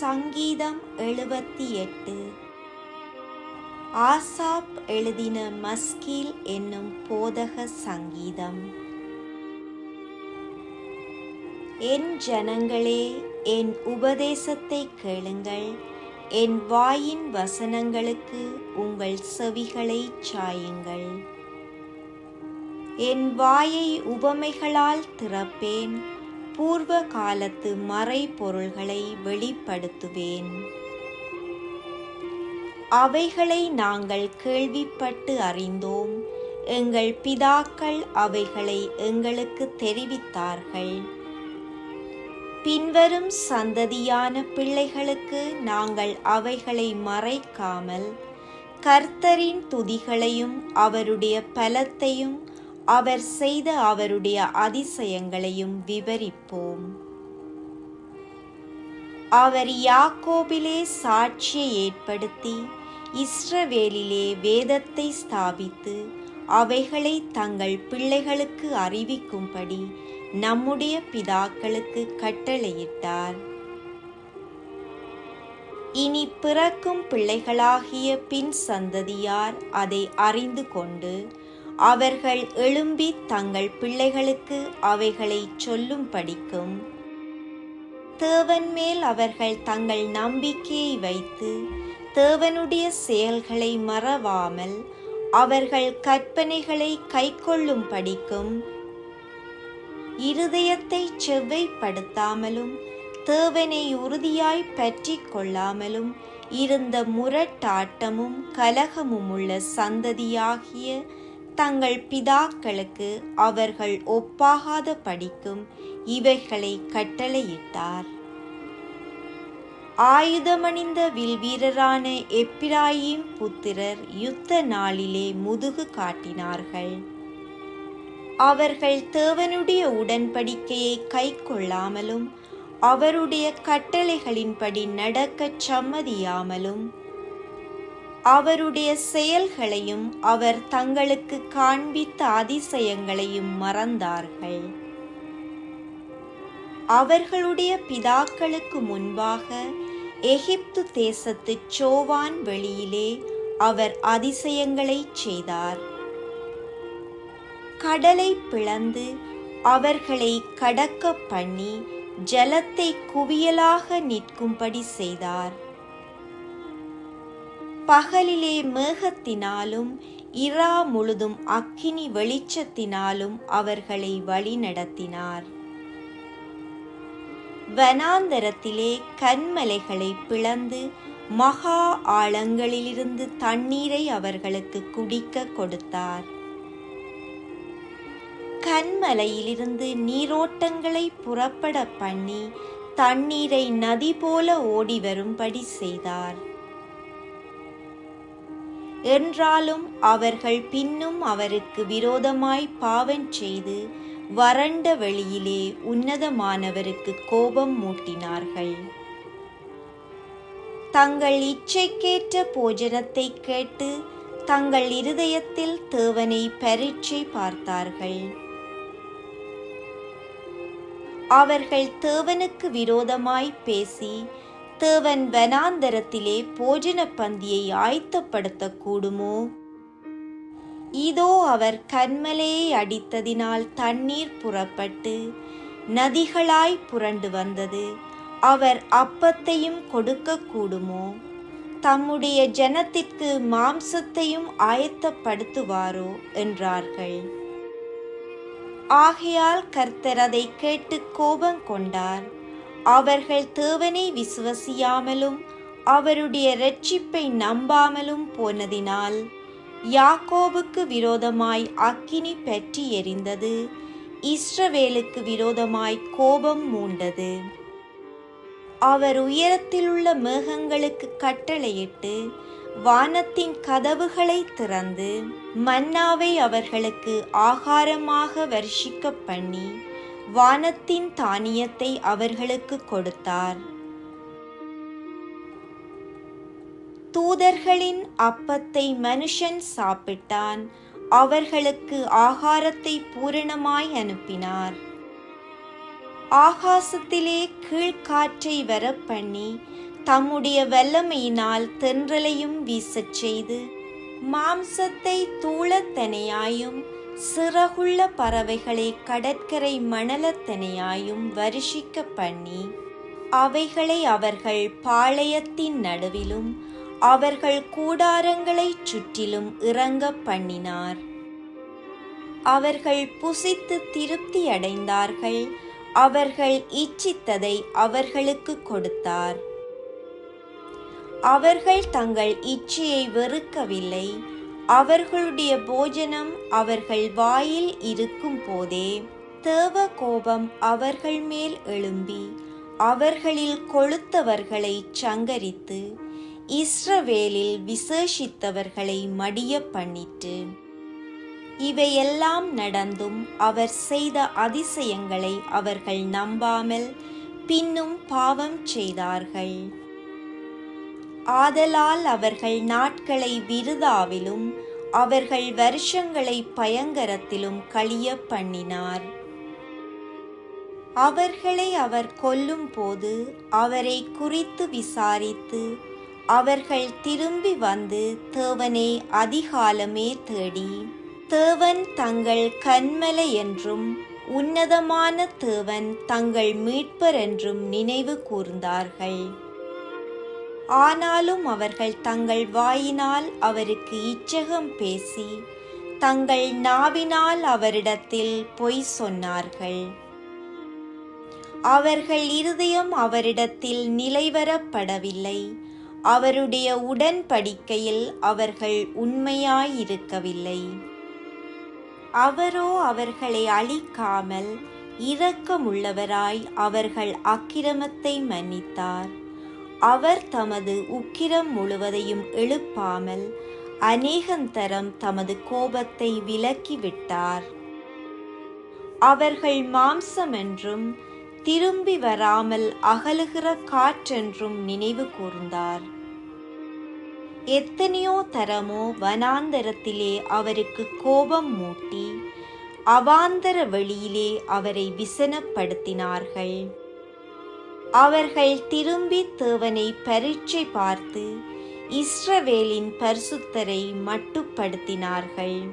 சங்கீதம் எழுபத்தி எட்டு ஆசாப் எழுதின மஸ்கில் என்னும் போதக சங்கீதம். என் ஜனங்களே என் உபதேசத்தை கேளுங்கள். என் வாயின் வசனங்களுக்கு உங்கள் செவிகளை சாயுங்கள். என் வாயை உபமைகளால் திறப்பேன். பூர்வ காலத்து மறைபொருள்களை வெளிப்படுத்துவேன். அவைகளை நாங்கள் கேள்விப்பட்டு அறிந்தோம். எங்கள் பிதாக்கள் அவைகளை எங்களுக்கு தெரிவித்தார்கள். பின்வரும் சந்ததியான பிள்ளைகளுக்கு நாங்கள் அவைகளை மறைக்காமல் கர்த்தரின் துதிகளையும் அவருடைய பலத்தையும் அவர் செய்த அவருடைய அதிசயங்களையும் விவரிப்போம். அவர் யாக்கோபிலே சாட்சியை ஏற்படுத்தி இஸ்ரவேலிலே வேதத்தை ஸ்தாபித்து அவைகளை தங்கள் பிள்ளைகளுக்கு அறிவிக்கும்படி நம்முடைய பிதாக்களுக்கு கட்டளையிட்டார். இனி பிறக்கும் பிள்ளைகளாகிய பின் சந்ததியார் அதை அறிந்து கொண்டு அவர்கள் எழும்பி தங்கள் பிள்ளைகளுக்கு அவைகளை சொல்லும் படிக்கும் தேவன் மேல் அவர்கள் தங்கள் நம்பிக்கையை வைத்து தேவனுடைய செயல்களை மறவாமல் அவர்கள் கற்பனைகளை கைக்கொள்ளும் படிக்கும் இருதயத்தை செவ்வைப்படுத்தாமலும் தேவனை உறுதியாய் பற்றி கொள்ளாமலும் இருந்த முரட்டாட்டமும் கலகமும் உள்ள சந்ததியாகிய தங்கள் பிதாக்களுக்கு அவர்கள் ஒப்பாகாத படிக்கும் இவைகளை கட்டளையிட்டார். ஆயுதமணிந்த வில்வீரரான எப்பிராயிம் புத்திரர் யுத்த நாளிலே முதுகு காட்டினார்கள். அவர்கள் தேவனுடைய உடன்படிக்கையை கை கொள்ளாமலும் அவருடைய கட்டளைகளின்படி நடக்கச் சம்மதியாமலும் அவருடைய செயல்களையும் அவர் தங்களுக்கு காண்பித்த அதிசயங்களையும் மறந்தார்கள். அவர்களுடைய பிதாக்களுக்கு முன்பாக எகிப்து தேசத்து சோவான் வெளியிலே அவர் அதிசயங்களை செய்தார். கடலை பிளந்து அவர்களை கடக்க பண்ணி ஜலத்தை குவியலாக நிற்கும்படி செய்தார். பகலிலே மேகத்தினாலும் இரா முழுதும் அக்கினி வெளிச்சத்தினாலும் அவர்களை வழிநடத்தினார். வனாந்தரத்திலே கண்மலைகளை பிளந்து மகா ஆழங்களிலிருந்து தண்ணீரை அவர்களுக்கு குடிக்க கொடுத்தார். கண்மலையிலிருந்து நீரோட்டங்களை புறப்பட பண்ணி தண்ணீரை நதி போல ஓடி வரும்படி செய்தார். என்றாலும் அவர்கள் பின்னும் அவருக்கு விரோதமாய் பாவம் செய்து வறண்ட வெளியிலே உன்னதமானவருக்கு கோபம் மூட்டினார்கள். தங்கள் இச்சைக்கேற்ற போஜனத்தை கேட்டு தங்கள் இருதயத்தில் தேவனை பரீட்சை பார்த்தார்கள். அவர்கள் தேவனுக்கு விரோதமாய் பேசி தேவன் வனாந்தரத்திலே போஜன பந்தியை ஆயத்தப்படுத்த கூடுமோ இதோ அவர் கண்மலையை அடித்ததினால் தண்ணீர் புறப்பட்டு நதிகளாய் புரண்டு வந்தது. அவர் அப்பத்தையும் கொடுக்க கூடுமோ தம்முடைய ஜனத்திற்கு மாம்சத்தையும் ஆயத்தப்படுத்துவாரோ? என்றார்கள். ஆகையால் கர்த்தர் அதை கேட்டு கோபம் கொண்டார் அவர்கள் தேவனை விசுவசியாமலும் அவருடைய இரட்சிப்பை நம்பாமலும் போனதினால் யாக்கோபுக்கு விரோதமாய் அக்கினி பற்றி எரிந்தது இஸ்ரவேலுக்கு விரோதமாய் கோபம் மூண்டது. அவர் உயரத்திலுள்ள மேகங்களுக்கு கட்டளையிட்டு வானத்தின் கதவுகளை திறந்து மன்னாவை அவர்களுக்கு ஆகாரமாக வர்ஷிக்க பண்ணி வானத்தின் தானியத்தை அவர்களுக்கு கொடுத்தார். தூதர்களின் அப்பத்தை மனுஷன் சாப்பிட்டான். அவர்களுக்கு ஆகாரத்தை பூரணமாய் அனுப்பினார். ஆகாசத்திலே கீழ்காற்றை வரப்பண்ணி தம்முடைய வல்லமையினால் தென்றலையும் வீசச் செய்து மாம்சத்தை தூளத்தனையாயும் சிறகுள்ள பறவைகளை கடற்கரை மணலத்தனையாயும் வருஷிக்க பண்ணி அவைகளை அவர்கள் பாளையத்தின் நடுவிலும் அவர்கள் கூடாரங்களைச் சுற்றிலும் இறங்க பண்ணினார். அவர்கள் புசித்து திருப்தி அடைந்தார்கள் அவர்கள் இச்சித்ததை அவர்களுக்கு கொடுத்தார். அவர்கள் தங்கள் இச்சையை வெறுக்கவில்லை. அவர்களுடைய போஜனம் அவர்கள் வாயில் இருக்கும் போதே. தேவ கோபம் அவர்கள் மேல் எழும்பி அவர்களில் கொளுத்தவர்களை சங்கரித்து இஸ்ரவேலில் விசேஷித்தவர்களை மடிய பண்ணிட்டு. இவையெல்லாம் நடந்தும் அவர் செய்த அதிசயங்களை அவர்கள் நம்பாமல் பின்னும் பாவம் செய்தார்கள். ஆதலால் அவர்கள் நாட்களை விருதாவிலும் அவர்கள் வருஷங்களை பயங்கரத்திலும் கழிய பண்ணினார். அவர்களை அவர் கொல்லும் போது அவரை குறித்து விசாரித்து அவர்கள் திரும்பி வந்து தேவனை அதிகாலமே தேடி தேவன் தங்கள் கண்மலை என்றும் உன்னதமான தேவன் தங்கள் மீட்பர் என்றும் நினைவு கூர்ந்தார்கள். ஆனாலும் அவர்கள் தங்கள் வாயினால் அவருக்கு இச்சகம் பேசி தங்கள் நாவினால் அவரிடத்தில் பொய் சொன்னார்கள். அவர்கள் இருதயம் அவரிடத்தில் நிலைவரப்படவில்லை. அவருடைய உடன்படிக்கையில் அவர்கள் உண்மையாயிருக்கவில்லை. அவரோ அவர்களை அழிக்காமல் இரக்கமுள்ளவராய் அவர்கள் அக்கிரமத்தை மன்னித்தார். அவர் தமது உக்கிரம் முழுவதையும் எழுப்பாமல் அநேகந்தரம் தமது கோபத்தை விலக்கிவிட்டார். அவர்கள் மாம்சம் என்றும் திரும்பி வராமல் அகலுகிற காற்றென்றும் நினைவு கூர்ந்தார். எத்தனையோ தரமோ வனாந்தரத்திலே அவருக்கு கோபம் மூட்டி அவாந்தர வெளியிலே அவரை விசனப்படுத்தினார்கள். அவர்கள் திரும்பி தேவனை பரீட்சை பார்த்து இஸ்ரவேலின் பரிசுத்தரை மட்டுப்படுத்தினார்கள்.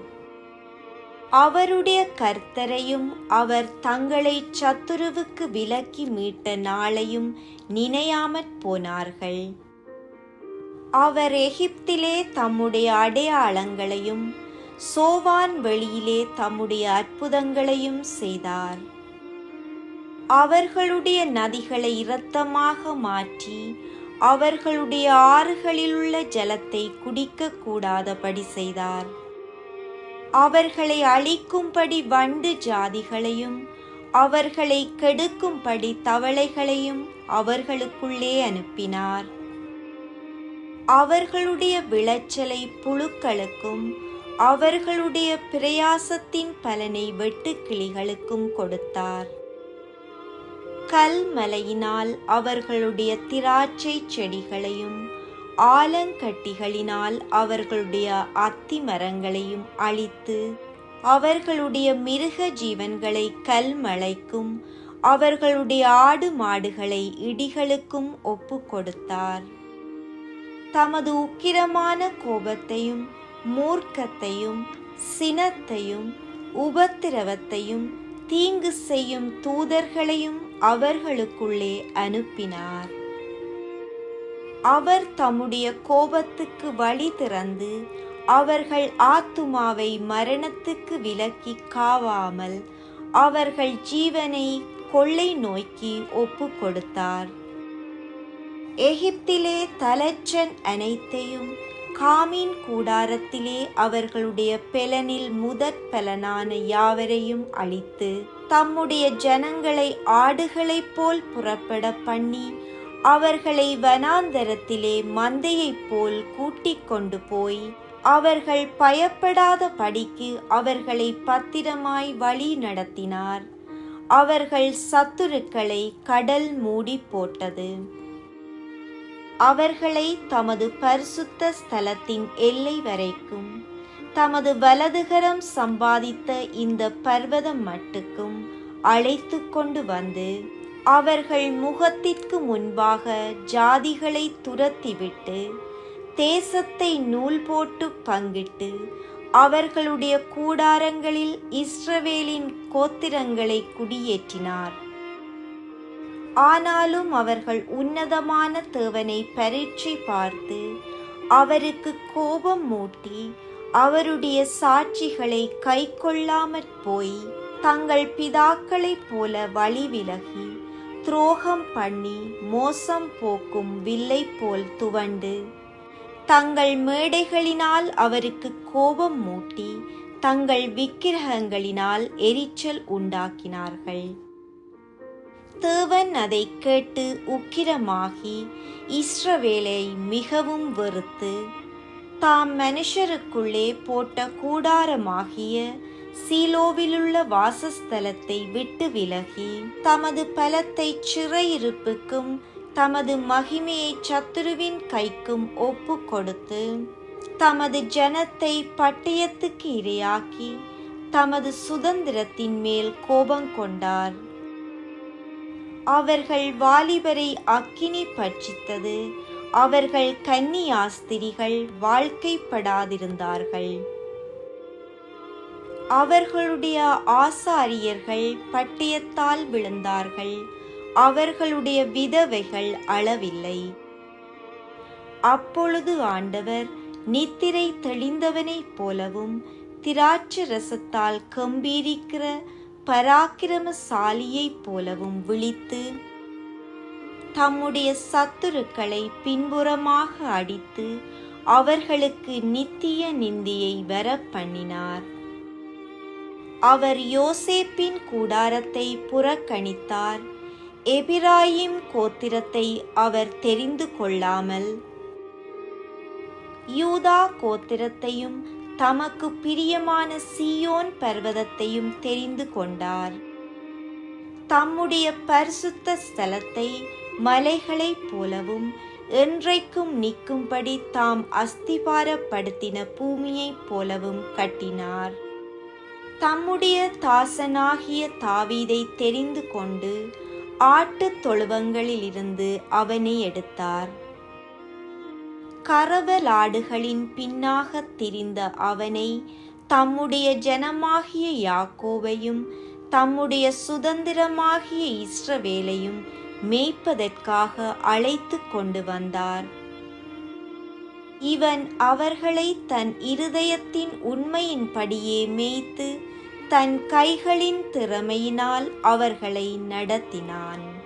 அவருடைய கர்த்தரையும் அவர் தங்களை சத்துருவுக்கு விலக்கி மீட்ட நாளையும் நினையாமற் போனார்கள். அவர் எகிப்திலே தம்முடைய அடையாளங்களையும் சோவான் வெளியிலே தம்முடைய அற்புதங்களையும் செய்தார். அவர்களுடைய நதிகளை இரத்தமாக மாற்றி அவர்களுடைய ஆறுகளிலுள்ள ஜலத்தை குடிக்க கூடாதபடி செய்தார். அவர்களை அழிக்கும்படி வண்டு ஜாதிகளையும் அவர்களை கெடுக்கும்படி தவளைகளையும் அவர்களுக்குள்ளே அனுப்பினார். அவர்களுடைய விளைச்சலை புழுக்களுக்கும் அவர்களுடைய பிரயாசத்தின் பலனை வெட்டுக்கிளிகளுக்கும் கொடுத்தார். கல்மலையினால் அவர்களுடைய திராட்சை செடிகளையும் ஆலங்கட்டிகளினால் அவர்களுடைய அத்தி மரங்களையும் அழித்து அவர்களுடைய மிருக ஜீவன்களை கல்மலைக்கும் அவர்களுடைய ஆடு மாடுகளை இடிகளுக்கும் ஒப்பு கொடுத்தார். தமது உக்கிரமான கோபத்தையும் மூர்க்கத்தையும் சினத்தையும் உபத்திரவத்தையும் தீங்கு செய்யும் தூதர்களையும் அவர்களுக்குள்ளே அனுப்பினார். அவர் தம்முடைய கோபத்துக்கு வழி திறந்து அவர்கள் ஆத்துமாவை மரணத்துக்கு விலக்கி காவாமல் அவர்கள் ஜீவனை கொள்ளை நோக்கி ஒப்பு கொடுத்தார் எகிப்திலே தலச்சன் அனைத்தையும் காமின் கூடாரத்திலே அவர்களுடைய பெலனில் முதற் பலனான யாவரையும் அழித்து தம்முடைய ஜனங்களை ஆடுகளைப் போல் புறப்பட பண்ணி அவர்களை வனாந்தரத்திலே மந்தையைப் போல் கூட்டிக் கொண்டு போய் அவர்கள் பயப்படாத படிக்கு அவர்களை பத்திரமாய் வழி நடத்தினார். அவர்கள் சத்துருக்களை கடல் மூடி போட்டது. அவர்களை தமது பரிசுத்த ஸ்தலத்தின் எல்லை வரைக்கும் தமது வலதுகரம் சம்பாதித்த இந்த பர்வதம் மட்டுக்கும் அழைத்து கொண்டு வந்து அவர்கள் முகத்திற்கு முன்பாக ஜாதிகளை துரத்திவிட்டு தேசத்தை நூல் போட்டு பங்கிட்டு அவர்களுடைய கூடாரங்களில் இஸ்ரவேலின் கோத்திரங்களை குடியேற்றினார். ஆனாலும் அவர்கள் உன்னதமான தேவனை பரீட்சை பார்த்து அவருக்கு கோபம் மூட்டி அவருடைய சாட்சிகளை கைக்கொள்ளாமற் போய் தங்கள் பிதாக்களைப் போல வழி விலகி துரோகம் பண்ணி மோசம் போக்கும் வில்லை போல் துவண்டு. தங்கள் மேடைகளினால் அவருக்கு கோபம் மூட்டி தங்கள் விக்கிரகங்களினால் எரிச்சல் உண்டாக்கினார்கள். தேவன் அதை கேட்டு உக்கிரமாகி இஸ்ரவேலை மிகவும் வெறுத்து தாம் மனுஷருக்குள்ளே போட்ட கூடாரமாகிய சீலோவிலுள்ள வாசஸ்தலத்தை விட்டு விலகி தமது பலத்தை சிறையிருப்புக்கும் தமது மகிமையை சத்துருவின் கைக்கும் ஒப்பு கொடுத்து தமது ஜனத்தை பட்டயத்துக்கு இரையாக்கி தமது சுதந்திரத்தின் மேல் கோபம் கொண்டார். அவர்கள் வாலிபரை அக்கினி பட்சித்தது. அவர்கள் கன்னியாஸ்திரிகள் வாழ்க்கைப்படாதிருந்தார்கள். அவர்களுடைய ஆசாரியர்கள் பட்டயத்தால் விழுந்தார்கள். அவர்களுடைய விதவைகள் அளவில்லை. அப்பொழுது ஆண்டவர் நித்திரை தெளிந்தவனைப் போலவும் திராட்சை ரசத்தால் கம்பீரிக்கிற பராக்கிரமசாலியைப் போலவும் விழித்து தம்முடைய சத்துருக்களை பின்புறமாக அடித்து அவர்களுக்கு நித்திய நிந்தியை வர பண்ணினார். அவர் யோசேப்பின் கூடாரத்தை புறக்கணித்தார். எபிராயிம் கோத்திரத்தை அவர் தெரிந்து கொள்ளாமல் யூதா கோத்திரத்தையும் தமக்கு பிரியமான சீயோன் பர்வதத்தையும் தெரிந்து கொண்டார். தம்முடைய பரிசுத்த ஸ்தலத்தை மலைகளைப் போலவும் என்றைக்கும் நிற்கும்படி தாம் அஸ்திபாரப்படுத்தின பூமியைப் போலவும் கட்டினார். தம்முடைய தாசனாகிய தாவீதை தெரிந்து கொண்டு ஆட்டுத் தொழுவங்களிலிருந்து அவனை எடுத்தார். கரவலாடுகளின் பின்னாகத் திரிந்த அவனை தம்முடைய ஜனமாகிய யாக்கோவையும் தம்முடைய சுதந்திரமாகிய இஸ்ரவேலையும் மேய்ப்பதற்காக அழைத்து கொண்டு வந்தார். இவன் அவர்களை தன் இருதயத்தின் உண்மையின்படியே மேய்த்து தன் கைகளின் திறமையினால் அவர்களை நடத்தினான்.